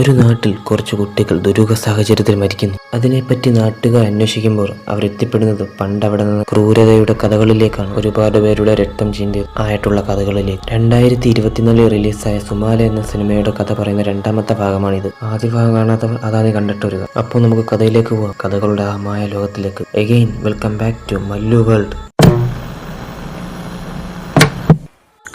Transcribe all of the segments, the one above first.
ഒരു നാട്ടിൽ കുറച്ച് കുട്ടികൾ ദുരൂഹ സാഹചര്യത്തിൽ മരിക്കുന്നു. അതിനെപ്പറ്റി നാട്ടുകാർ അന്വേഷിക്കുമ്പോൾ അവർ എത്തിപ്പെടുന്നത് പണ്ടവിടെ നിന്ന് ക്രൂരതയുടെ കഥകളിലേക്കാണ്. ഒരുപാട് പേരുടെ രക്തം ചീന്തി ആയിട്ടുള്ള കഥകളിലേക്ക്. രണ്ടായിരത്തി ഇരുപത്തിനാലിൽ റിലീസായ സുമാല എന്ന സിനിമയുടെ കഥ പറയുന്ന രണ്ടാമത്തെ ഭാഗമാണിത്. ആദ്യ ഭാഗം കാണാത്തവർ അതാണ് കണ്ടിട്ട് വരിക. അപ്പോൾ നമുക്ക് കഥയിലേക്ക് പോവാം. കഥകളുടെ ആ മായ ലോകത്തിലേക്ക്. Again welcome back to Mallu world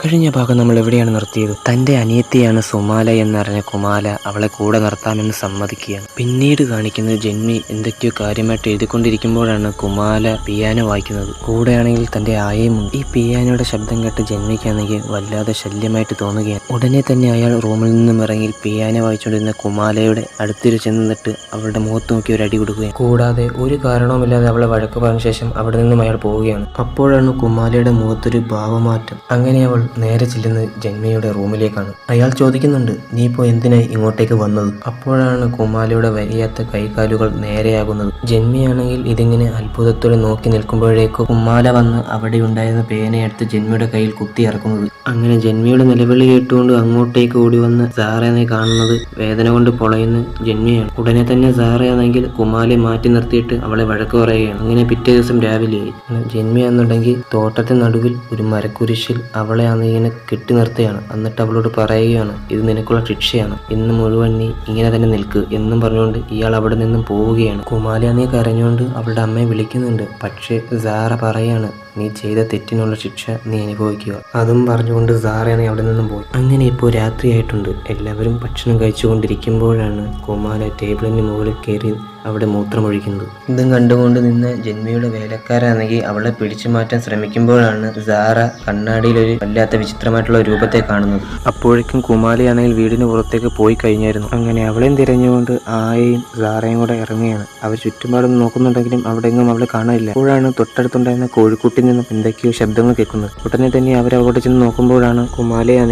കഴിഞ്ഞ ഭാഗം നമ്മൾ എവിടെയാണ് നിർത്തിയത്? തന്റെ അനിയത്തിയാണ് സുമാല എന്നറിഞ്ഞ കുമാല അവളെ കൂടെ നിർത്താമെന്ന് സമ്മതിക്കുകയാണ്. പിന്നീട് കാണിക്കുന്നത് ജന്മി എന്തൊക്കെയോ കാര്യമായിട്ട് എഴുതിക്കൊണ്ടിരിക്കുമ്പോഴാണ് കുമാല പിയാനോ വായിക്കുന്നത്. കൂടെയാണെങ്കിൽ തന്റെ ആയയുമുണ്ട് ഈ പിയാനോയുടെ ശബ്ദം കേട്ട് ജന്മിക്കാണെങ്കിൽ വല്ലാതെ ശല്യമായിട്ട് തോന്നുകയാണ്. ഉടനെ തന്നെ അയാൾ റൂമിൽ നിന്നും ഇറങ്ങി പിയാനോ വായിച്ചുകൊണ്ടിരുന്ന കുമാലയുടെ അടുത്തിരു ചെന്നിട്ട് അവളുടെ മുഖത്ത് നോക്കി ഒരു അടി കൊടുക്കുകയാണ്. കൂടാതെ ഒരു കാരണവുമില്ലാതെ അവളെ വഴക്ക് പറഞ്ഞ ശേഷം അവിടെ നിന്നും അയാൾ പോവുകയാണ്. അപ്പോഴാണ് കുമാലയുടെ മുഖത്തൊരു ഭാവമാറ്റം. അങ്ങനെ അവൾ നേരെ ചെല്ലുന്നത് ജന്മയുടെ റൂമിലേക്കാണ്. അയാൾ ചോദിക്കുന്നുണ്ട് നീ ഇപ്പോൾ എന്തിനായി ഇങ്ങോട്ടേക്ക് വന്നത്? അപ്പോഴാണ് കുമാലയുടെ വരിയാത്ത കൈകാലുകൾ നേരെയാകുന്നത്. ജന്മിയാണെങ്കിൽ ഇതിങ്ങനെ അത്ഭുതത്തോടെ നോക്കി നിൽക്കുമ്പോഴേക്കും കുമാല വന്ന് അവിടെ ഉണ്ടായിരുന്ന പേനയെടുത്ത് ജന്മിയുടെ കയ്യിൽ കുത്തി ഇറക്കുന്നത്. അങ്ങനെ ജന്മിയുടെ നിലവിളി കേട്ടുകൊണ്ട് അങ്ങോട്ടേക്ക് ഓടി വന്ന് സാറേനെ കാണുന്നത് വേദന കൊണ്ട് പൊളയുന്ന ജന്മിയാണ്. ഉടനെ തന്നെ സാറയാണെങ്കിൽ കുമാലെ മാറ്റി നിർത്തിയിട്ട് അവളെ വഴക്ക് പറയുകയാണ്. അങ്ങനെ പിറ്റേ ദിവസം രാവിലെയായി. ജന്മിയാന്നുണ്ടെങ്കിൽ തോട്ടത്തിനടുവിൽ തോട്ടത്തിന് നടുവിൽ ഒരു മരക്കുരിശിൽ അവളെ അന്ന് ഇങ്ങനെ കെട്ടി നിർത്തുകയാണ്. എന്നിട്ട് അവളോട് പറയുകയാണ് ഇത് നിനക്കുള്ള ശിക്ഷയാണ്. ഇന്ന് മുഴുവൻ നീ ഇങ്ങനെ തന്നെ നിൽക്ക് എന്നും പറഞ്ഞുകൊണ്ട് ഇയാൾ അവിടെ നിന്നും പോവുകയാണ്. കുമാലിയാനെ കരഞ്ഞുകൊണ്ട് അവളുടെ അമ്മയെ വിളിക്കുന്നുണ്ട്. പക്ഷേ സാറ പറയാണ് നീ ചെയ്ത തെറ്റിനുള്ള ശിക്ഷ നീ അനുഭവിക്കുക. അതും പറഞ്ഞുകൊണ്ട് സാറയാണ് അവിടെ നിന്നും പോയി. അങ്ങനെ ഇപ്പോൾ രാത്രിയായിട്ടുണ്ട് എല്ലാവരും ഭക്ഷണം കഴിച്ചുകൊണ്ടിരിക്കുമ്പോഴാണ് കുമാര ടേബിളിന് മുകളിൽ കയറി അവിടെ മൂത്രമൊഴിക്കുന്നത്. ഇതും കണ്ടുകൊണ്ട് നിന്ന് ജന്മിയുടെ വേലക്കാരാണെങ്കിൽ അവളെ പിടിച്ചു മാറ്റാൻ ശ്രമിക്കുമ്പോഴാണ് സാറ കണ്ണാടിയിൽ ഒരു വല്ലാത്ത വിചിത്രമായിട്ടുള്ള രൂപത്തെ കാണുന്നത്. അപ്പോഴേക്കും കുമാലിയാണെങ്കിൽ വീടിന് പുറത്തേക്ക് പോയി കഴിഞ്ഞായിരുന്നു. അങ്ങനെ അവളെയും തിരഞ്ഞുകൊണ്ട് ആയയും സാറയും കൂടെ ഇറങ്ങുകയാണ്. അവർ ചുറ്റുപാടും നോക്കുന്നുണ്ടെങ്കിലും അവിടെ എങ്ങും അവളെ കാണാനില്ല. അപ്പോഴാണ് തൊട്ടടുത്തുണ്ടായിരുന്ന കോഴിക്കുട്ടിൽ നിന്നും എന്തൊക്കെയോ ശബ്ദങ്ങൾ കേൾക്കുന്നത്. ഉടനെ തന്നെ അവർ അവിടെ ചെന്ന് നോക്കുമ്പോഴാണ്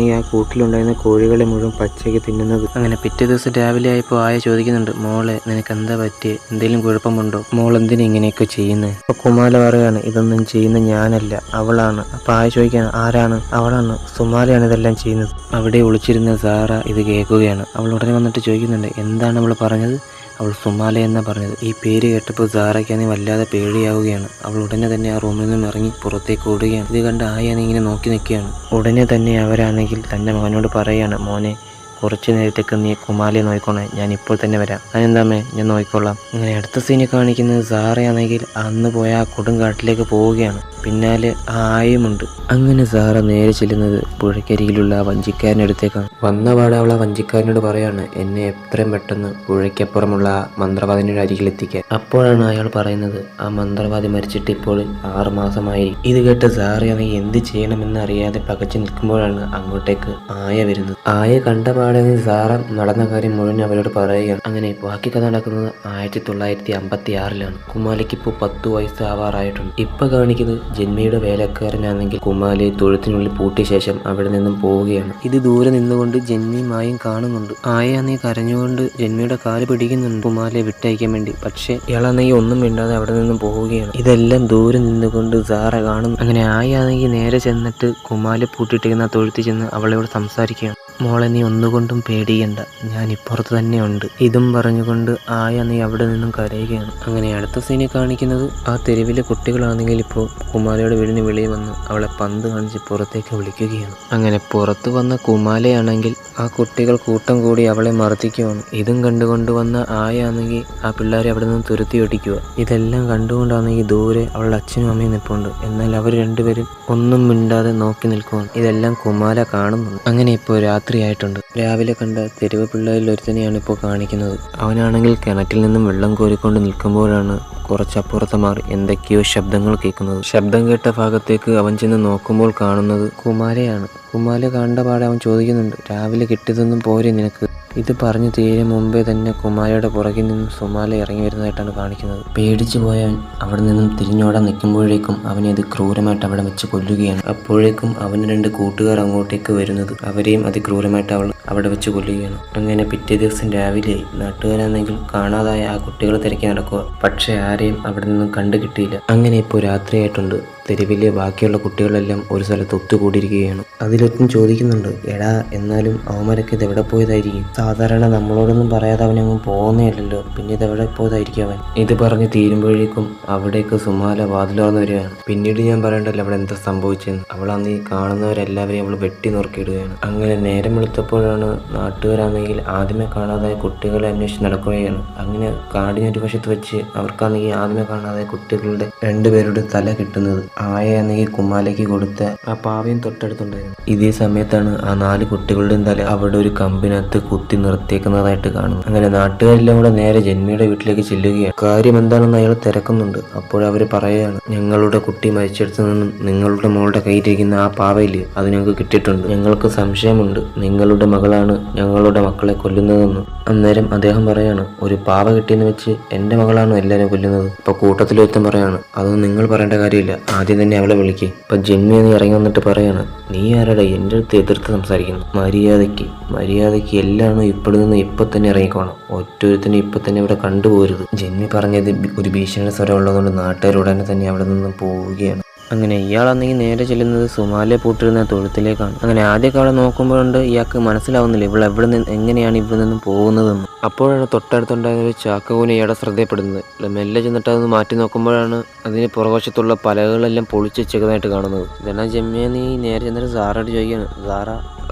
ഈ ആ കൂട്ടിലുണ്ടായിരുന്ന കോഴികളെ മുഴുവൻ പച്ചയ്ക്ക് തിന്നുന്നത്. അങ്ങനെ പിറ്റേ ദിവസം രാവിലെ ആയപ്പോൾ ആയ ചോദിക്കുന്നുണ്ട് മോളെ നിനക്ക് എന്താ പറ്റിയേ? എന്തെങ്കിലും കുഴപ്പമുണ്ടോ? മോൾ എന്തിനാ ഇങ്ങനെയൊക്കെ ചെയ്യുന്നത് അപ്പൊ കുമാല പറയാണ് ഇതൊന്നും ചെയ്യുന്ന ഞാനല്ല അവളാണ്. അപ്പൊ ആയ ചോദിക്കാണ് ആരാണ്? അവളാണ് സുമാലയാണ് ഇതെല്ലാം ചെയ്യുന്നത്. അവിടെ ഒളിച്ചിരുന്ന സാറ ഇത് കേൾക്കുകയാണ്. അവൾ ഉടനെ വന്നിട്ട് ചോദിക്കുന്നുണ്ട് എന്താണ് അവൾ പറഞ്ഞത്? അവൾ സുമാല എന്ന് പറഞ്ഞത്. ഈ പേര് കേട്ടപ്പോൾ സാറയ്ക്കാണെങ്കിൽ വല്ലാതെ പേടിയാവുകയാണ്. അവൾ ഉടനെ തന്നെ ആ റൂമിൽ നിന്നും ഇറങ്ങി പുറത്തേക്ക് ഓടുകയാണ്. ഇത് കണ്ട് ആയാണെങ്കിൽ ഇങ്ങനെ നോക്കി നിൽക്കുകയാണ്. ഉടനെ തന്നെ അവരാണെങ്കിൽ തന്റെ മോനോട് പറയുകയാണ് മോനെ കുറച്ച് നേരത്തേക്ക് നീ കുമാലി നോക്കിക്കോണേ ഞാൻ ഇപ്പോൾ തന്നെ വരാം. അതിനെന്താമേ ഞാൻ നോയിക്കൊള്ളാം അങ്ങനെ അടുത്ത സീനിൽ കാണിക്കുന്നത് സാറയാണെങ്കിൽ അന്ന് പോയ ആ കൊടുങ്കാട്ടിലേക്ക് പോവുകയാണ്. പിന്നാലെ ആയുമുണ്ട് അങ്ങനെ സാറ നേരെ ചെല്ലുന്നത് പുഴയ്ക്കരികിലുള്ള ആ വഞ്ചിക്കാരന്റെ അടുത്തേക്കാണ്. വന്നപാടെ അവൾ ആ വഞ്ചിക്കാരനോട് പറയാണ് എന്നെ എത്രയും പെട്ടെന്ന് പുഴയ്ക്കപ്പുറമുള്ള ആ മന്ത്രവാദിന്റെ അരികിൽ എത്തിക്കാൻ. അപ്പോഴാണ് അയാൾ പറയുന്നത് ആ മന്ത്രവാദി മരിച്ചിട്ട് ഇപ്പോൾ ആറുമാസമായി ഇത് കേട്ട് സാറയാണെങ്കിൽ എന്ത് ചെയ്യണമെന്ന് അറിയാതെ പകച്ചു നിൽക്കുമ്പോഴാണ് അങ്ങോട്ടേക്ക് ആയ വരുന്നത്. ആയ കണ്ടപാടെ സാറ നടന്ന കാര്യം മുഴുവൻ അവരോട് പറയുകയാണ്. അങ്ങനെ ബാക്കി കഥ നടക്കുന്നത് ആയിരത്തി തൊള്ളായിരത്തി അമ്പത്തി ആറിലാണ് കുമാലിക്ക് ഇപ്പോൾ പത്ത് വയസ്സ് ആവാറായിട്ടുണ്ട് ഇപ്പൊ കാണിക്കുന്നത് ജന്മയുടെ വേലക്കാരനാണെങ്കിൽ കുമാലി തൊഴുത്തിനുള്ളിൽ പൂട്ടിയ ശേഷം അവിടെ നിന്നും പോവുകയാണ്. ഇത് ദൂരെ നിന്നുകൊണ്ട് ജന്മി മായും കാണുന്നുണ്ട്. ആയാന്നീ കരഞ്ഞുകൊണ്ട് ജന്മിയുടെ കാൽ പിടിക്കുന്നുണ്ട്. കുമാലിയെ വിട്ടയക്കാൻ വേണ്ടി. പക്ഷേ ഇളനെയ്യ് ഒന്നും മിണ്ടാതെ അവിടെ നിന്നും പോവുകയാണ്. ഇതെല്ലാം ദൂരെ നിന്നുകൊണ്ട് സാറ കാണുന്നു. അങ്ങനെ ആയാണെങ്കിൽ നേരെ ചെന്നിട്ട് കുമാലെ പൂട്ടിയിട്ടിരിക്കുന്ന തൊഴുത്തി ചെന്ന് അവളോട് സംസാരിക്കുകയാണ്. മോളെ നീ ഒന്നുകൊണ്ടും പേടിയണ്ട. ഞാൻ ഇപ്പുറത്ത് തന്നെ ഉണ്ട് ഇതും പറഞ്ഞുകൊണ്ട് ആയ നീ അവിടെ നിന്നും കരയുകയാണ്. അങ്ങനെ അടുത്ത സീനെ കാണിക്കുന്നത് ആ തെരുവിലെ കുട്ടികളാണെങ്കിൽ ഇപ്പോൾ കുമാലയുടെ വീടിന് വെളിയിൽ വന്ന് അവളെ പന്ത് കാണിച്ച് പുറത്തേക്ക് വിളിക്കുകയാണ്. അങ്ങനെ പുറത്തു വന്ന കുമാലയാണെങ്കിൽ ആ കുട്ടികൾ കൂട്ടം കൂടി അവളെ മർദ്ദിക്കുവാണ്. ഇതും കണ്ടുകൊണ്ട് വന്ന ആയാണെങ്കിൽ ആ പിള്ളേരെ അവിടെ നിന്ന് തുരുത്തി ഒടിക്കുക ഇതെല്ലാം കണ്ടുകൊണ്ടാണെങ്കിൽ ദൂരെ അവളുടെ അച്ഛനും അമ്മയും നിൽപ്പുണ്ട് എന്നാൽ അവർ രണ്ടുപേരും ഒന്നും മിണ്ടാതെ നോക്കി നിൽക്കുവാണ്. ഇതെല്ലാം കുമാല കാണുന്നു അങ്ങനെ ഇപ്പോൾ രാത്രിയായിട്ടുണ്ട് രാവിലെ കണ്ട തെരുവ് പിള്ളേരിൽ ഒരുത്തനെയാണ് ഇപ്പോൾ കാണിക്കുന്നത്. അവനാണെങ്കിൽ കിണറ്റിൽ നിന്നും വെള്ളം കോരിക്കൊണ്ട് നിൽക്കുമ്പോഴാണ് കുറച്ചപ്പുറത്ത് മാറി എന്തൊക്കെയോ ശബ്ദങ്ങൾ കേൾക്കുന്നത്. ശബ്ദം കേട്ട ഭാഗത്തേക്ക് അവൻ ചെന്ന് നോക്കുമ്പോൾ കാണുന്നത് കുമാരയാണ്. കുമാര കണ്ട പാടെ അവൻ ചോദിക്കുന്നുണ്ട് രാവിലെ കിട്ടിയതൊന്നും പോരെ നിനക്ക്? ഇത് പറഞ്ഞു തീരെ മുമ്പേ തന്നെ കുമാരയുടെ പുറകിൽ നിന്നും സുമാല ഇറങ്ങി വരുന്നതായിട്ടാണ് കാണിക്കുന്നത്. പേടിച്ചു പോയവൻ അവിടെ നിന്നും തിരിഞ്ഞോടാൻ നിൽക്കുമ്പോഴേക്കും അവനെ അത് ക്രൂരമായിട്ട് അവിടെ വെച്ച് കൊല്ലുകയാണ്. അപ്പോഴേക്കും അവന് രണ്ട് കൂട്ടുകാർ അങ്ങോട്ടേക്ക് വരുന്നത് അവരെയും അതിക്രൂരമായിട്ട് അവൾ അവിടെ വെച്ച് കൊല്ലുകയാണ്. അങ്ങനെ പിറ്റേ ദിവസം രാവിലെ നാട്ടുകാരാണെങ്കിൽ കാണാതായ ആ കുട്ടികളെ തിരക്കി നടക്കുക. പക്ഷെ ആരെയും അവിടെ നിന്നും കണ്ടു കിട്ടിയില്ല അങ്ങനെ ഇപ്പോൾ രാത്രിയായിട്ടുണ്ട്. തെരുവിലെ ബാക്കിയുള്ള കുട്ടികളെല്ലാം ഒരു സ്ഥലത്ത് ഒത്തുകൂടിയിരിക്കുകയാണ്. അതിലൊന്നും ചോദിക്കുന്നുണ്ട് എടാ എന്നാലും അവന്മാരൊക്കെ ഇത് എവിടെ പോയതായിരിക്കും? സാധാരണ നമ്മളോടൊന്നും പറയാതെ അവനങ്ങ് പോകുന്നതല്ലല്ലോ പിന്നെ ഇത് എവിടെ പോയതായിരിക്കും അവൻ? ഇത് പറഞ്ഞ് തീരുമ്പോഴേക്കും അവിടേക്ക് സുമാല വാതിലോർന്ന് വരികയാണ്. പിന്നീട് ഞാൻ പറയണ്ടല്ലോ അവിടെ എന്താ സംഭവിച്ചെന്ന്? അവളന്ന് ഈ കാണുന്നവരെല്ലാവരെയും അവൾ വെട്ടി നുറുക്കിയിടുകയാണ്. അങ്ങനെ നേരം വെളുത്തപ്പോഴാണ് നാട്ടുകാരാണെങ്കിൽ ആദ്യമേ കാണാതായ കുട്ടികളെ അന്വേഷിച്ച് നടക്കുകയാണ്. അങ്ങനെ കാടിനൊരു വശത്ത് വെച്ച് അവർക്കാണെങ്കിൽ ആദ്യമേ കാണാതായ കുട്ടികളുടെ രണ്ടുപേരുടെ തല കിട്ടുന്നത് ആയയാണെങ്കിൽ കുമ്മാലയ്ക്ക് കൊടുത്ത ആ പാവയും തൊട്ടടുത്തുണ്ടായിരുന്നു. ഇതേ സമയത്താണ് ആ നാല് കുട്ടികളുടെയും തല അവിടെ ഒരു കമ്പിനകത്ത് കുത്തി നിർത്തിയേക്കുന്നതായിട്ട് കാണുന്നു അങ്ങനെ നാട്ടുകാരെല്ലാം കൂടെ നേരെ ജന്മിയുടെ വീട്ടിലേക്ക് ചെല്ലുകയാണ്. കാര്യം എന്താണെന്ന് അയാൾ തിരക്കുന്നുണ്ട്. അപ്പോഴവർ പറയുകയാണ് ഞങ്ങളുടെ കുട്ടി മരിച്ചെടുത്ത് നിന്നും നിങ്ങളുടെ മോളുടെ കയ്യിലിരിക്കുന്ന ആ പാവയിൽ അത് ഞങ്ങൾക്ക് കിട്ടിയിട്ടുണ്ട്. ഞങ്ങൾക്ക് സംശയമുണ്ട്. നിങ്ങളുടെ മകളാണ് ഞങ്ങളുടെ മക്കളെ കൊല്ലുന്നതെന്ന്. അന്നേരം അദ്ദേഹം പറയാണ് ഒരു പാവ കിട്ടിയെന്ന് വെച്ച് എന്റെ മകളാണ് എല്ലാവരും കൊല്ലുന്നത്. ഇപ്പൊ കൂട്ടത്തിലൊരുത്തം പറയാണ് അതൊന്നും നിങ്ങൾ പറയേണ്ട കാര്യമില്ല. ആദ്യം തന്നെ അവളെ വിളിക്കേ. ഇപ്പൊ ജന്മി എന്ന് ഇറങ്ങി വന്നിട്ട് പറയാണ് നീ ആരടാ? എന്റെ അടുത്ത് എതിർത്ത് സംസാരിക്കുന്നു. മര്യാദയ്ക്ക് മര്യാദയ്ക്ക് എല്ലാം ഇപ്പോൾ നിന്ന് ഇപ്പൊ തന്നെ ഇറങ്ങിക്കോണം. ഒറ്റൊരുത്തിനെ ഇപ്പൊ തന്നെ ഇവിടെ കണ്ടുപോരുത്. ജന്മി പറഞ്ഞത് ഒരു ഭീഷണി സ്വരം ഉള്ളതുകൊണ്ട് നാട്ടുകാരുടനെ തന്നെ അവിടെ നിന്ന് പോവുകയാണ്. അങ്ങനെ ഇയാളാണെങ്കിൽ നേരെ ചെല്ലുന്നത് സുമാലെ പൂട്ടിരുന്ന തൊഴുത്തിലേക്കാണ്. അങ്ങനെ ആദ്യക്കാളെ നോക്കുമ്പോഴുണ്ട് ഇയാൾക്ക് മനസ്സിലാവുന്നില്ല ഇവൾ എവിടെ നിന്ന് എങ്ങനെയാണ് ഇവിടെ നിന്നും പോകുന്നതെന്ന്. അപ്പോഴാണ് തൊട്ടടുത്തുണ്ടായിരുന്ന ഒരു ചാക്കകൂന ഇയാളെ ശ്രദ്ധയപ്പെടുന്നത് മെല്ലെ ചെന്നിട്ട് അതൊന്ന് മാറ്റി നോക്കുമ്പോഴാണ് അതിന് പുറവശത്തുള്ള പലകളെല്ലാം പൊളിച്ച് വെച്ചേക്കുന്നതായിട്ട് കാണുന്നത്. ഇതെല്ലാം ജമ്മിയെ നീ നേരെ ചെന്നിട്ട് സാറോട് ചോദിക്കുകയാണ്. സാറ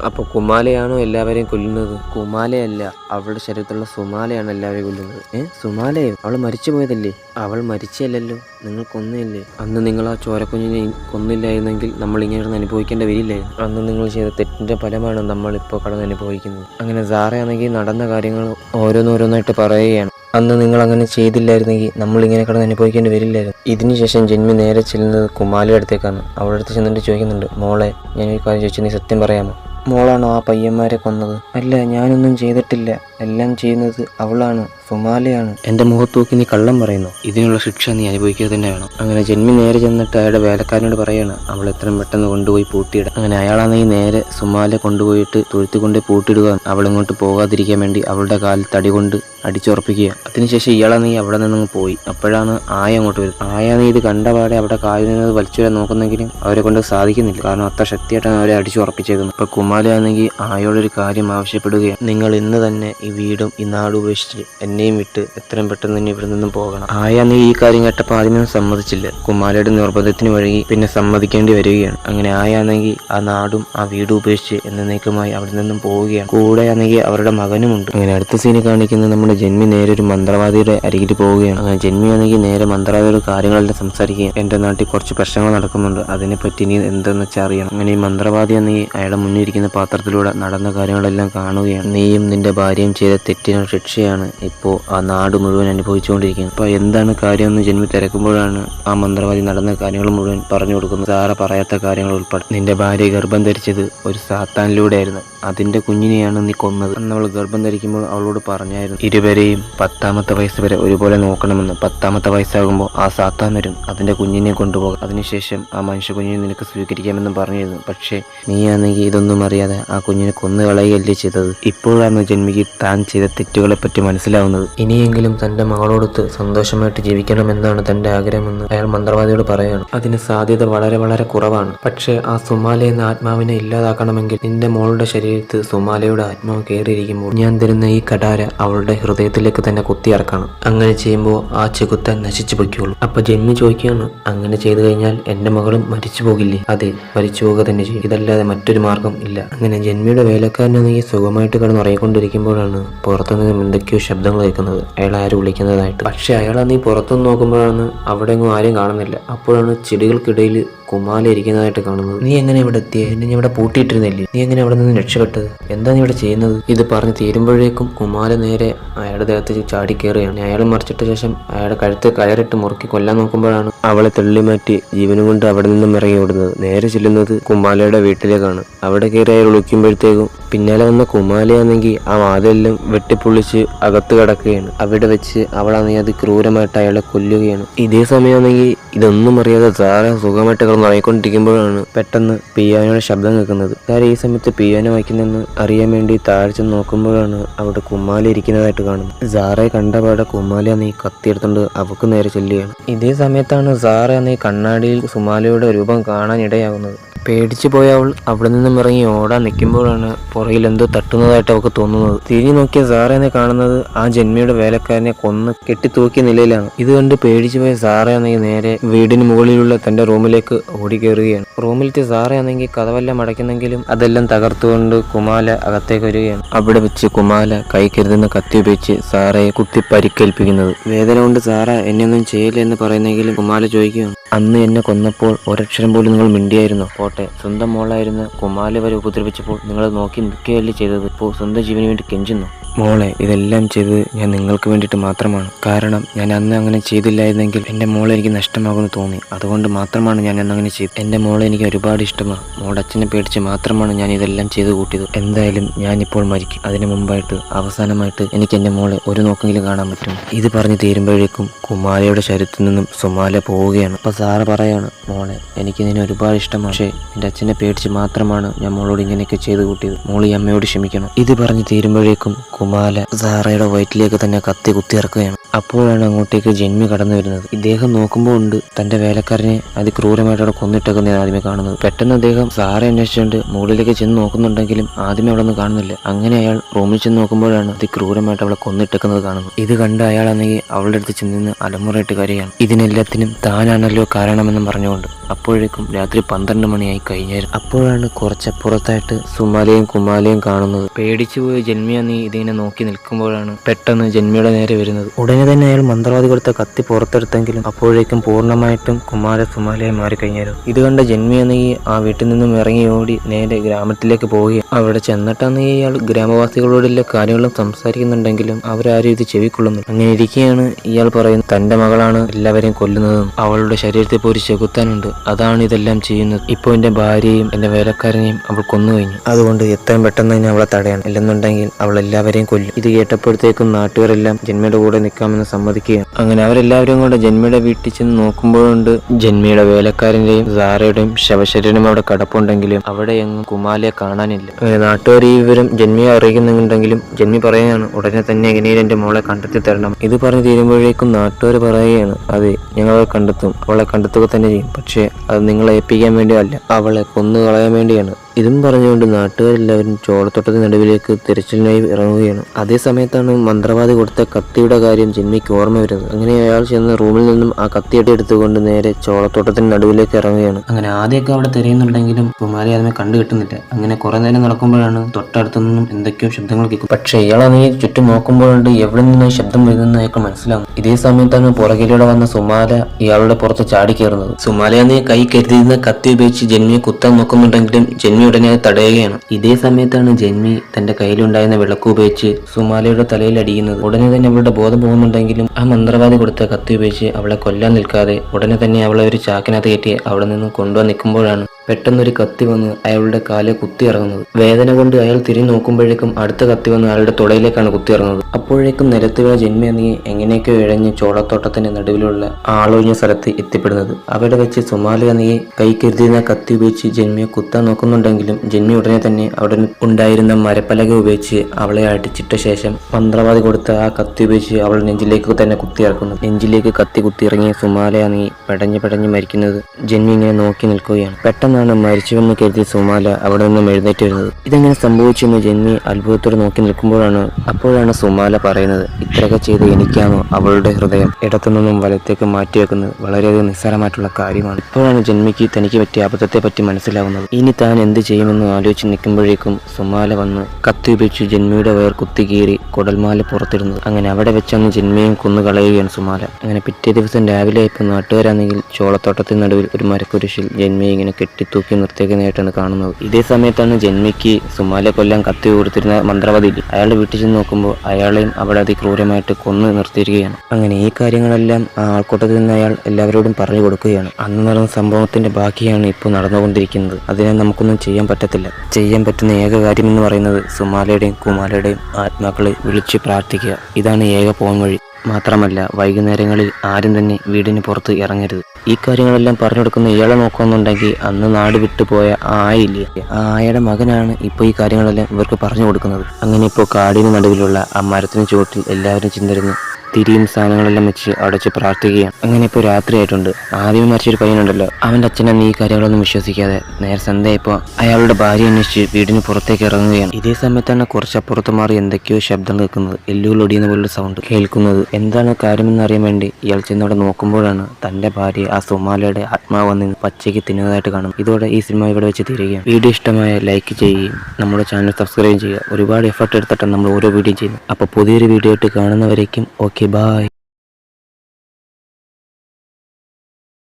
അപ്പോൾ കുമാലയാണോ എല്ലാവരെയും കൊല്ലുന്നത്? കുമാലയല്ല അവളുടെ ശരീരത്തിലുള്ള സുമാലയാണ് എല്ലാവരെയും കൊല്ലുന്നത്. ഏ സുമാലയോ? അവൾ മരിച്ചു പോയതല്ലേ? അവൾ മരിച്ചല്ലല്ലോ നിങ്ങൾ കൊന്നില്ലേ അന്ന് നിങ്ങൾ ആ ചോരക്കുഞ്ഞിനെ കൊന്നില്ലായിരുന്നെങ്കിൽ നമ്മൾ ഇങ്ങനെ അനുഭവിക്കേണ്ട വരില്ലായിരുന്നു അന്ന് നിങ്ങൾ ചെയ്ത തെറ്റിന്റെ ഫലമാണ് നമ്മളിപ്പോൾ കടന്ന് അനുഭവിക്കുന്നത്. അങ്ങനെ സാറയാണെങ്കിൽ നടന്ന കാര്യങ്ങൾ ഓരോന്നോരോന്നായിട്ട് പറയുകയാണ്. അന്ന് നിങ്ങൾ അങ്ങനെ ചെയ്തില്ലായിരുന്നെങ്കിൽ നമ്മൾ ഇങ്ങനെ കടന്ന് അനുഭവിക്കേണ്ടി വരില്ലായിരുന്നു. ഇതിനുശേഷം ജന്മി നേരെ ചെല്ലുന്നത് കുമാലിയുടെ അടുത്തേക്കാണ്. അവളുടെ അടുത്ത് ചെന്നിട്ട് ചോദിക്കുന്നുണ്ട് മോളെ ഞാനൊരു കാര്യം ചോദിച്ചു നീ സത്യം പറയാമോ? മോളാണോ ആ പയ്യന്മാരെ കൊന്നത്? അല്ല ഞാനൊന്നും ചെയ്തിട്ടില്ല. എല്ലാം ചെയ്യുന്നത് അവളാണ് സുമാലയാണ്. എന്റെ മുഖത്ത് നോക്കി നീ കള്ളം പറയുന്നു. ഇതിനുള്ള ശിക്ഷ നീ അനുഭവിക്കുക തന്നെ വേണം. അങ്ങനെ ജന്മി നേരെ ചെന്നിട്ട് അയാളുടെ വേലക്കാരനോട് പറയാണ് അവൾ എത്രയും പെട്ടെന്ന് കൊണ്ടുപോയി പൂട്ടിയിടാം. അങ്ങനെ അയാളാണ് ഈ നേരെ സുമാലെ കൊണ്ടുപോയിട്ട് തൊഴുത്തി കൊണ്ട് പൂട്ടിയിടുക അവൾ ഇങ്ങോട്ട് പോകാതിരിക്കാൻ വേണ്ടി അവളുടെ കാലിൽ തടി കൊണ്ട് അടിച്ചുറപ്പിക്കുക. അതിനുശേഷം ഇയാളാണെങ്കിൽ അവിടെ നിന്നങ്ങ് പോയി. അപ്പോഴാണ് ആയ അങ്ങോട്ട് വരുന്നത്. ആയ നീ ഇത് കണ്ടപാടെ അവിടെ കാലിൽ നിന്ന് വലിച്ചു വരാൻ നോക്കുന്നെങ്കിലും അവരെ കൊണ്ട് സാധിക്കുന്നില്ല. കാരണം അത്ര ശക്തിയായിട്ടാണ് അവരെ അടിച്ചുറപ്പിച്ചേക്കുന്നത്. ഇപ്പൊ കുമാരയാണെങ്കിൽ ആയോടൊരു കാര്യം ആവശ്യപ്പെടുകയാണ്. നിങ്ങൾ ഇന്ന് തന്നെ ഈ വീടും ഈ നാടും ഉപേക്ഷിച്ച് എന്നെയും വിട്ട് എത്രയും പെട്ടെന്ന് തന്നെ ഇവിടെ നിന്നും പോകണം. ആയ നീ ഈ കാര്യം കേട്ടപ്പോൾ ആദ്യമേ സമ്മതിച്ചില്ല. കുമാരയുടെ നിർബന്ധത്തിന് വഴി പിന്നെ സമ്മതിക്കേണ്ടി വരികയാണ്. അങ്ങനെ ആയാണെങ്കിൽ ആ നാടും ആ വീടും ഉപേക്ഷിച്ച് എന്നേക്കുമായി അവിടെ നിന്നും പോവുകയാണ്. കൂടെയാണെങ്കിൽ അവരുടെ മകനുമുണ്ട്. അങ്ങനെ അടുത്ത സീന് കാണിക്കുന്നത് നമ്മുടെ ജന്മി നേരെ ഒരു മന്ത്രവാദിയുടെ അരികിൽ പോവുകയാണ്. അങ്ങനെ ജന്മി ആണെങ്കിൽ നേരെ മന്ത്രവാദിയുടെ കാര്യങ്ങളെല്ലാം സംസാരിക്കുകയും എന്റെ നാട്ടിൽ കുറച്ച് പ്രശ്നങ്ങൾ നടക്കുന്നുണ്ട്. അതിനെപ്പറ്റി ഇനി എന്തെന്ന് വെച്ചാൽ അറിയണം. അങ്ങനെ ഈ മന്ത്രവാദി ആണെങ്കിൽ അയാളെ മുന്നിൽ ഇരിക്കുന്ന പാത്രത്തിലൂടെ നടന്ന കാര്യങ്ങളെല്ലാം കാണുകയാണ്. നീയും നിന്റെ ഭാര്യയും ചെയ്ത തെറ്റിന് ശിക്ഷയാണ് ഇപ്പോൾ ആ നാട് മുഴുവൻ അനുഭവിച്ചുകൊണ്ടിരിക്കുന്നത്. അപ്പോൾ എന്താണ് കാര്യമെന്ന് ജന്മി തിരക്കുമ്പോഴാണ് ആ മന്ത്രവാദി നടന്ന കാര്യങ്ങൾ മുഴുവൻ പറഞ്ഞു കൊടുക്കുന്നത്. സാറ പറയാത്ത കാര്യങ്ങൾ ഉൾപ്പെടെ. നിന്റെ ഭാര്യ ഗർഭം ധരിച്ചത് ഒരു സാത്താനിലൂടെയായിരുന്നു. അതിന്റെ കുഞ്ഞിനെയാണ് നീ കൊന്നത്. നമ്മൾ ഗർഭം ധരിക്കുമ്പോൾ അവളോട് പറഞ്ഞായിരുന്നു. ഇരുവരെയും പത്താമത്തെ വയസ്സ് വരെ ഒരുപോലെ നോക്കണമെന്ന് പത്താമത്തെ വയസ്സാകുമ്പോൾ ആ സാത്താൻ വരും. അതിന്റെ കുഞ്ഞിനെ കൊണ്ടുപോകും. അതിനുശേഷം ആ മനുഷ്യ കുഞ്ഞിനെ നിനക്ക് സ്വീകരിക്കാമെന്നും പറഞ്ഞിരുന്നു. പക്ഷേ നീയാണെങ്കിൽ ഇതൊന്നും അറിയാതെ ആ കുഞ്ഞിനെ കൊന്നു കളയുകയല്ലേ ചെയ്തത്. ഇപ്പോഴാണ് ജന്മിക്ക് താൻ ചെയ്ത തെറ്റുകളെ പറ്റി മനസ്സിലാവുന്നത്. ഇനിയെങ്കിലും തന്റെ മകളോടൊത്ത് സന്തോഷമായിട്ട് ജീവിക്കണമെന്നാണ് തന്റെ ആഗ്രഹമെന്ന് അയാൾ മന്ത്രവാദിയോട് പറയുകയാണ്. അതിന് സാധ്യത വളരെ വളരെ കുറവാണ്. പക്ഷേ ആ സുമാല എന്ന ആത്മാവിനെ ഇല്ലാതാക്കണമെങ്കിൽ നിന്റെ മോളുടെ ശരീരത്ത് സുമാലയുടെ ആത്മാവ് കയറിയിരിക്കുമ്പോൾ ഞാൻ തരുന്ന ഈ കടാര അവളുടെ ഹൃദയത്തിലേക്ക് തന്നെ കുത്തിയിറക്കണം. അങ്ങനെ ചെയ്യുമ്പോൾ ആ ചെകുത്താൻ നശിച്ചു പൊയ്ക്കുള്ളൂ അപ്പൊ ജന്മി ചോദിക്കുകയാണ് അങ്ങനെ ചെയ്തു കഴിഞ്ഞാൽ എന്റെ മകളും മരിച്ചു പോകില്ലേ? അതെ മരിച്ചു പോകുക തന്നെ ചെയ്യും. ഇതല്ലാതെ മറ്റൊരു മാർഗം ഇല്ല. അങ്ങനെ ജന്മിയുടെ വേലക്കാരനാണെങ്കിൽ സുഖമായിട്ട് കടന്നുറങ്ങിക്കൊണ്ടിരിക്കുമ്പോഴാണ് പുറത്തുനിന്നും എന്തൊക്കെയോ ശബ്ദങ്ങൾ കേൾക്കുന്നത്. അയാൾ ആരും വിളിക്കുന്നതായിട്ട്. പക്ഷെ അയാളെ നീ പുറത്തുനിന്ന് നോക്കുമ്പോഴാണ് അവിടെ എങ്ങും ആരും കാണുന്നില്ല. അപ്പോഴാണ് ചെടികൾക്കിടയിൽ കുമാല ഇരിക്കുന്നതായിട്ട് കാണുന്നത്. നീ എങ്ങനെ ഇവിടെ എത്തിയേ? എന്നെ ഇവിടെ പൂട്ടിയിട്ടിരുന്നില്ലേ? നീ എങ്ങനെ അവിടെ നിന്ന് രക്ഷപ്പെട്ടത്? എന്താ നീ ഇവിടെ ചെയ്യുന്നത്? ഇത് പറഞ്ഞ് തീരുമ്പോഴേക്കും കുമാല നേരെ അയാളുടെ ദേഹത്ത് ചാടി കയറുകയാണ് അയാൾ മറിച്ചിട്ട ശേഷം അയാളുടെ കഴുത്ത് കയറിട്ട് മുറുക്കി കൊല്ലാൻ നോക്കുമ്പോഴാണ് അവളെ തള്ളിമാറ്റി ജീവനും കൊണ്ട് അവിടെ നിന്നും ഇറങ്ങി ഓടുന്നത്. നേരെ ചെല്ലുന്നത് കുമാലയുടെ വീട്ടിലേക്കാണ്. അവിടെ കയറി അയാൾ ഒളിക്കുമ്പോഴത്തേക്കും പിന്നാലെ വന്ന കുമാലയാണെങ്കിൽ ആ വാതിലെല്ലാം വെട്ടിപ്പൊളിച്ച് അകത്ത് കിടക്കുകയാണ്. അവിടെ വെച്ച് അവളാണെങ്കിൽ അത് ക്രൂരമായിട്ട് അയാളെ കൊല്ലുകയാണ്. ഇതേ സമയമാണെങ്കിൽ ഇതൊന്നും അറിയാതെ സാറ സുഖമായിട്ട് കിടന്ന് ഉറങ്ങിക്കൊണ്ടിരിക്കുമ്പോഴാണ് പെട്ടെന്ന് പിയാനോയുടെ ശബ്ദം കേൾക്കുന്നത്. സാറ് ഈ സമയത്ത് പിയാനോ വായിക്കുന്നെന്ന് അറിയാൻ വേണ്ടി താഴ്ച നോക്കുമ്പോഴാണ് അവിടെ കുമാല ഇരിക്കുന്നതായിട്ട് കാണുന്നത് സാറെ കണ്ടപാടെ കുമാല നീ കത്തിയെടുത്തുകൊണ്ട് അവക്ക് നേരെ ചെല്ലുകയാണ്. ഇതേ സമയത്താണ് സാറ നീ കണ്ണാടിയിൽ സുമാലിയുടെ രൂപം കാണാൻ ഇടയാകുന്നത് പേടിച്ചു പോയ അവൾ അവിടെ നിന്നും ഇറങ്ങി ഓടാൻ നിൽക്കുമ്പോഴാണ് പുറയിൽ എന്തോ തട്ടുന്നതായിട്ട് അവൾക്ക് തോന്നുന്നത്. തിരിഞ്ഞു നോക്കിയ സാറേനെ കാണുന്നത് ആ ജന്മിയുടെ വേലക്കാരനെ കൊന്ന് കെട്ടിത്തൂക്കിയ നിലയിലാണ്. ഇത് കണ്ട് പേടിച്ചു പോയ സാറയാണെങ്കിൽ നേരെ വീടിന് മുകളിലുള്ള തന്റെ റൂമിലേക്ക് ഓടി കയറുകയാണ് റൂമിലത്തെ സാറയാണെങ്കിൽ കഥവെല്ലാം അടയ്ക്കുന്നെങ്കിലും അതെല്ലാം തകർത്തുകൊണ്ട് കുമാല അകത്തേക്ക് വരികയാണ്. അവിടെ വെച്ച് കുമാല കൈ കരുതുന്ന കത്തി ഉപയോഗിച്ച് സാറയെ കുത്തി പരിക്കേൽപ്പിക്കുന്നത്. വേദന കൊണ്ട് സാറ എന്നെ ഒന്നും ചെയ്യില്ല എന്ന് പറയുന്നെങ്കിലും കുമാല ചോദിക്കുകയാണ്. അന്ന് എന്നെ കൊന്നപ്പോൾ ഒരക്ഷരം പോലും നിങ്ങൾ മിണ്ടിയായിരുന്നു. പോട്ടെ സ്വന്തം മോളായിരുന്ന കുമാല വരെ ഉപദ്രവിച്ചപ്പോൾ നിങ്ങൾ നോക്കി നിൽക്കുകയല്ലേ ചെയ്തത്. ഇപ്പോൾ സ്വന്തം ജീവന് വേണ്ടി കെഞ്ചുന്നു. മോളെ ഇതെല്ലാം ചെയ്തത് ഞാൻ നിങ്ങൾക്ക് വേണ്ടിയിട്ട് മാത്രമാണ്. കാരണം ഞാൻ അന്ന് അങ്ങനെ ചെയ്തില്ലായിരുന്നെങ്കിൽ എന്റെ മോളെ എനിക്ക് നഷ്ടമാകുമെന്ന് തോന്നി. അതുകൊണ്ട് മാത്രമാണ് ഞാൻ അന്ന് അങ്ങനെ ചെയ്തത്. എന്റെ മോളെ എനിക്ക് ഒരുപാട് ഇഷ്ടമാണ്. മോളുടെ അച്ഛനെ പേടിച്ച് മാത്രമാണ് ഞാൻ ഇതെല്ലാം ചെയ്തു കൂട്ടിയത്. എന്തായാലും ഞാനിപ്പോൾ മരിക്കും. അതിനു മുമ്പായിട്ട് അവസാനമായിട്ട് എനിക്ക് എന്റെ മോളെ ഒരു നോക്കെങ്കിലും കാണാൻ പറ്റും. ഇത് പറഞ്ഞ് തീരുമ്പോഴേക്കും കുമാലയുടെ ശരീരത്തിൽ നിന്നും സുമാല പോവുകയാണ്. അപ്പൊ സാറ് പറയാണ് മോളെ എനിക്ക് നിന്നെ ഒരുപാട് ഇഷ്ടമാണ്. പക്ഷേ എന്റെ അച്ഛനെ പേടിച്ച് മാത്രമാണ് ഞാൻ മോളോട് ഇങ്ങനെയൊക്കെ ചെയ്തു കൂട്ടിയത്. ഈ അമ്മയോട് ക്ഷമിക്കണം. ഇത് പറഞ്ഞ് തീരുമ്പോഴേക്കും കുമാല സാറയുടെ വയറ്റിലേക്ക് തന്നെ കത്തി കുത്തിയിറക്കുകയാണ് അപ്പോഴാണ് അങ്ങോട്ടേക്ക് ജന്മി കടന്നു വരുന്നത്. ഇദ്ദേഹം നോക്കുമ്പോൾ ഉണ്ട് തന്റെ വേലക്കാരനെ അതിക്രൂരമായിട്ട് അവിടെ കൊന്നിട്ടേക്കുന്ന ആദ്യമേ കാണുന്നത്. പെട്ടെന്ന് അദ്ദേഹം സാറെ അന്വേഷിച്ചുകൊണ്ട് മുകളിലേക്ക് ചെന്ന് നോക്കുന്നുണ്ടെങ്കിലും ആദ്യമേ അവിടെ ഒന്നും കാണുന്നില്ല. അങ്ങനെ അയാൾ റൂമിൽ ചെന്ന് നോക്കുമ്പോഴാണ് അതിക്രൂരമായിട്ട് അവളെ കൊന്നിട്ടേക്കുന്നത് കാണുന്നത്. ഇത് കണ്ട് അയാളാണെങ്കിൽ അവളുടെ അടുത്ത് ചെന്ന് അലമുറയിട്ട് കരയാണ്. ഇതിനെല്ലാത്തിനും താനാണല്ലോ കാരണമെന്നും പറഞ്ഞുകൊണ്ട് അപ്പോഴേക്കും രാത്രി പന്ത്രണ്ട് മണിയായി കഴിഞ്ഞായിരുന്നു. അപ്പോഴാണ് കുറച്ചപ്പുറത്തായിട്ട് സുമാലയും കുമാലയും കാണുന്നത്. പേടിച്ചുപോയ ജന്മിയ നീ ഇതിനെ നോക്കി നിൽക്കുമ്പോഴാണ് പെട്ടെന്ന് ജന്മിയുടെ നേരെ വരുന്നത്. ഉടനെ തന്നെ അയാൾ മന്ത്രവാദി കൊടുത്ത കത്തി പുറത്തെടുത്തെങ്കിലും അപ്പോഴേക്കും പൂർണമായിട്ടും കുമാര സുമാലയെ മാറിക്കഴിഞ്ഞായിരുന്നു. ഇത് കണ്ട ജന്മിയ നീ ആ വീട്ടിൽ നിന്നും ഇറങ്ങി ഓടി നേരെ ഗ്രാമത്തിലേക്ക് പോവുകയും അവിടെ ചെന്നിട്ടാണ് ഇയാൾ ഗ്രാമവാസികളോടുള്ള കാര്യങ്ങളും സംസാരിക്കുന്നുണ്ടെങ്കിലും അവരാരും ഇത് ചെവിക്കൊള്ളുന്നു അങ്ങനെ ഇരിക്കെയാണ് ഇയാൾ പറയുന്നത്. തന്റെ മകളാണ് എല്ലാവരെയും കൊല്ലുന്നതും അവളുടെ ശരീരത്തിൽ പോയി ഒരു ചെകുത്താനുണ്ട് അതാണ് ഇതെല്ലാം ചെയ്യുന്നത്. ഇപ്പോൾ എന്റെ ഭാര്യയും എന്റെ വേലക്കാരനെയും അവൾ കൊന്നു കഴിഞ്ഞു. അതുകൊണ്ട് എത്രയും പെട്ടെന്ന് തന്നെ അവളെ തടയണം. ഇല്ലെന്നുണ്ടെങ്കിൽ അവൾ എല്ലാവരെയും കൊല്ലും. ഇത് കേട്ടപ്പോഴത്തേക്കും നാട്ടുകാരെല്ലാം ജന്മയുടെ കൂടെ നിൽക്കാമെന്ന് സമ്മതിക്കുകയാണ്. അങ്ങനെ അവരെല്ലാവരും കൂടെ ജന്മയുടെ വീട്ടിൽ ചെന്ന് നോക്കുമ്പോഴുണ്ട് ജന്മയുടെ വേലക്കാരന്റെയും സാറയുടെയും ശവശരീരം അവിടെ കടപ്പുണ്ടെങ്കിലും അവിടെ എങ്ങും കുമാലയെ കാണാനില്ല. അങ്ങനെ നാട്ടുകാർ ഈ വിവരം ജന്മിയെ അറിയിക്കുന്നുണ്ടെങ്കിലും ജന്മി പറയുകയാണ് ഉടനെ തന്നെ എങ്ങനെയും എന്റെ മോളെ കണ്ടെത്തി തരണം. ഇത് പറഞ്ഞു തീരുമ്പോഴേക്കും നാട്ടുകാർ പറയുകയാണ് അതെ ഞങ്ങൾ കണ്ടെത്തും. അവളെ കണ്ടെത്തുക തന്നെ ചെയ്യും. പക്ഷേ അത് നിങ്ങളെ ഏൽപ്പിക്കാൻ വേണ്ടിയല്ല. അവളെ കൊന്നു കളയാൻ വേണ്ടിയാണ്. ഇതും പറഞ്ഞുകൊണ്ട് നാട്ടുകാരെല്ലാവരും ചോളത്തോട്ടത്തിന് നടുവിലേക്ക് തിരച്ചിലിനായി ഇറങ്ങുകയാണ്. അതേ സമയത്താണ് മന്ത്രവാദി കൊടുത്ത കത്തിയുടെ കാര്യം ജിമ്മിക്ക് ഓർമ്മ വരുന്നത്. അങ്ങനെ അയാൾ ചെന്ന് റൂമിൽ നിന്നും ആ കത്തിയുടെ എടുത്തുകൊണ്ട് നേരെ ചോളത്തോട്ടത്തിന് നടുവിലേക്ക് ഇറങ്ങുകയാണ്. അങ്ങനെ ആദ്യമൊക്കെ അവിടെ തിരയുന്നുണ്ടെങ്കിലും കുമാരി അതിനെ കണ്ടു കിട്ടുന്നില്ല. അങ്ങനെ കുറെ നേരം നടക്കുമ്പോഴാണ് തൊട്ടടുത്തു നിന്നും എന്തൊക്കെയോ ശബ്ദങ്ങൾ കേൾക്കും പക്ഷെ ഇയാളാണെങ്കിൽ ചുറ്റും നോക്കുമ്പോഴുണ്ട് എവിടെ നിന്ന് ശബ്ദം വരുന്നെന്ന് അയാൾക്ക് മനസ്സിലാവും ഇതേ സമയത്താണ് പുറകിലൂടെ വന്ന സുമാല ഇയാളുടെ പുറത്ത് ചാടി കയറുന്നത് സുമാലയാണെങ്കിൽ കൈ കരുതിയിരുന്ന കത്തി ഉപയോഗിച്ച് ജന്മിയെ കുത്താൻ നോക്കുന്നുണ്ടെങ്കിലും ജന്മി ഉടനെ തടയുകയാണ്. ഇതേ സമയത്താണ് ജന്മി തന്റെ കയ്യിലുണ്ടായിരുന്ന വിളക്ക് ഉപയോഗിച്ച് സുമാലയുടെ തലയിൽ അടിയുന്നത്. ഉടനെ തന്നെ അവളുടെ ബോധം പോകുന്നുണ്ടെങ്കിലും ആ മന്ത്രവാദി കൊടുത്ത കത്തി ഉപയോഗിച്ച് അവളെ കൊല്ലാൻ നിൽക്കാതെ ഉടനെ തന്നെ അവളെ ഒരു ചാക്കിനകത്ത് കയറ്റി അവിടെ നിന്ന് കൊണ്ടുവന്ന് നിൽക്കുമ്പോഴാണ് പെട്ടെന്നൊരു കത്തി വന്ന് അയാളുടെ കാലെ കുത്തി ഇറങ്ങുന്നത്. വേദന കൊണ്ട് അയാൾ തിരി നോക്കുമ്പോഴേക്കും അടുത്ത കത്തി വന്ന് അയാളുടെ തുടയിലേക്കാണ് കുത്തി ഇറങ്ങുന്നത്. അപ്പോഴേക്കും നിലത്ത് വീണ ജന്മി നീ എങ്ങനെയൊക്കെ ഇഴഞ്ഞ് ചോളത്തോട്ടത്തിന്റെ നടുവിലുള്ള ആളൊഴിഞ്ഞ സ്ഥലത്ത് എത്തിപ്പെടുന്നത്. അവിടെ വെച്ച് സുമാലി അന്നിയെ കൈ കരുതിയിരുന്ന കത്തി ഉപയോഗിച്ച് ജന്മിയെ കുത്താൻ നോക്കുന്നുണ്ടെങ്കിലും ജെന്നി ഉടനെ തന്നെ അവിടെ ഉണ്ടായിരുന്ന മരപ്പലക ഉപയോഗിച്ച് അവളെ അടിച്ചിട്ട ശേഷം മന്ത്രവാദി കൊടുത്ത ആ കത്തി ഉപയോഗിച്ച് അവൾ നെഞ്ചിലേക്ക് തന്നെ കുത്തി ഇറക്കുന്നു നെഞ്ചിലേക്ക് കത്തി കുത്തി ഇറങ്ങി സുമാലയ പടഞ്ഞു പടഞ്ഞു മരിക്കുന്നത്. ജന്മി ഇങ്ങനെ നോക്കി നിൽക്കുകയാണ്. പെട്ടെന്നാണ് മരിച്ചുവെന്ന് കരുതി സുമാല അവിടെ നിന്നും എഴുന്നേറ്റ് വരുന്നത്. ഇതെങ്ങനെ സംഭവിച്ചെന്ന് ജെന്നി അത്ഭുതത്തോടെ നോക്കി നിൽക്കുമ്പോഴാണ് അപ്പോഴാണ് സുമാല പറയുന്നത് ഇത്രയൊക്കെ ചെയ്ത് എനിക്കാണോ അവളുടെ ഹൃദയം? ഇടത്തു നിന്നും വലത്തേക്ക് മാറ്റിവെക്കുന്നത് വളരെയധികം നിസ്സാരമായിട്ടുള്ള കാര്യമാണ്. ഇപ്പോഴാണ് ജന്മിക്ക് തനിക്ക് പറ്റിയ അബദ്ധത്തെ പറ്റി മനസ്സിലാവുന്നത്. ഇനി താൻ എന്ത് ചെയ്യുമെന്ന് ആലോചിച്ച് നിൽക്കുമ്പോഴേക്കും സുമാല വന്ന് കത്തി ഉപയോഗിച്ച് ജന്മിയുടെ വയർ കുത്തിക്കീറി കുടൽമാല പുറത്തിടുന്നത്. അങ്ങനെ അവിടെ വെച്ചാണ് ജന്മിയും കൊന്നു കളയുകയാണ് സുമാല. അങ്ങനെ പിറ്റേ ദിവസം രാവിലെ ഇപ്പോൾ നാട്ടുകാരാണെങ്കിൽ ചോളത്തോട്ടത്തിന് നടുവിൽ ഒരു മരക്കുരിശിൽ ജന്മിയെ ഇങ്ങനെ കെട്ടിത്തൂക്കി നിർത്തിയേക്കുന്നതായിട്ടാണ് കാണുന്നത്. ഇതേ സമയത്താണ് ജന്മിക്ക് സുമാല കൊല്ലാൻ കത്തി കൊടുത്തിരുന്ന മന്ത്രവാദി അയാളുടെ വീട്ടിൽ ചെന്ന് നോക്കുമ്പോൾ അയാളെയും അവിടെ അതിക്രൂരമായിട്ട് കൊന്നു നിർത്തിയിരിക്കുകയാണ്. അങ്ങനെ ഈ കാര്യങ്ങളെല്ലാം ആ ആൾക്കൂട്ടത്തിൽ നിന്ന് അയാൾ എല്ലാവരോടും പറഞ്ഞു കൊടുക്കുകയാണ്. അന്ന് നടന്ന സംഭവത്തിന്റെ ബാക്കിയാണ് ഇപ്പോൾ നടന്നുകൊണ്ടിരിക്കുന്നത്. അതിനെ നമുക്കൊന്നും ചെയ്യാൻ പറ്റത്തില്ല. ചെയ്യാൻ പറ്റുന്ന ഏക കാര്യം എന്ന് പറയുന്നത് സുമാലയുടെയും കുമാലയുടെയും ആത്മാക്കളെ വിളിച്ച് പ്രാർത്ഥിക്കുക. ഇതാണ് ഏക പോൻ വഴി. മാത്രമല്ല വൈകുന്നേരങ്ങളിൽ ആരും തന്നെ വീടിന് പുറത്ത് ഇറങ്ങരുത്. ഈ കാര്യങ്ങളെല്ലാം പറഞ്ഞു കൊടുക്കുന്ന ഇയാളെ നോക്കുന്നുണ്ടെങ്കിൽ അന്ന് നാട് വിട്ടുപോയ ആ ആയില്ലേ? ആ ആയയുടെ മകനാണ് ഇപ്പോൾ ഈ കാര്യങ്ങളെല്ലാം ഇവർക്ക് പറഞ്ഞു കൊടുക്കുന്നത്. അങ്ങനെ ഇപ്പോൾ കാടിന് നടുവിലുള്ള ആ മരത്തിന് ചുവട്ടിൽ എല്ലാവരും ചിന്തരുന്ന് തിരിയും സാധനങ്ങളെല്ലാം വെച്ച് അടച്ച് പ്രാർത്ഥിക്കുകയാണ്. അങ്ങനെ ഇപ്പോൾ രാത്രിയായിട്ടുണ്ട്. ആദ്യം മരിച്ചൊരു പയ്യനുണ്ടല്ലോ. അവന്റെ അച്ഛനെ ഈ കാര്യങ്ങളൊന്നും വിശ്വസിക്കാതെ നേരെ സന്ധ്യയപ്പോൾ അയാളുടെ ഭാര്യ അന്വേഷിച്ച് വീടിന് പുറത്തേക്ക് ഇറങ്ങുകയാണ്. ഇതേ സമയത്താണ് കുറച്ചപ്പുറത്ത് മാറി എന്തൊക്കെയോ ശബ്ദം കേൾക്കുന്നത്. എല്ലുകൾ ഒടിയുന്ന പോലുള്ള സൗണ്ട് കേൾക്കുന്നത്. എന്താണ് കാര്യമെന്ന് അറിയാൻ വേണ്ടി ഇയാൾ ചെന്നവിടെ നോക്കുമ്പോഴാണ് തന്റെ ഭാര്യ ആ സുമാലയുടെ ആത്മാവ് വന്ന് പച്ചയ്ക്ക് തിന്നുന്നതായിട്ട് കാണും ഇതോടെ ഈ സിനിമ ഇവിടെ വെച്ച് തീരുകയാണ്. വീഡിയോ ഇഷ്ടമായ ലൈക്ക് ചെയ്യുകയും നമ്മുടെ ചാനൽ സബ്സ്ക്രൈബ് ചെയ്യുക. ഒരുപാട് എഫർട്ട് എടുത്തിട്ടാണ് നമ്മൾ ഓരോ വീഡിയോ ചെയ്യുന്നത്. അപ്പോൾ പുതിയൊരു വീഡിയോ ആയിട്ട് കാണുന്നവരേക്കും ഓക്കെ Okay, bye.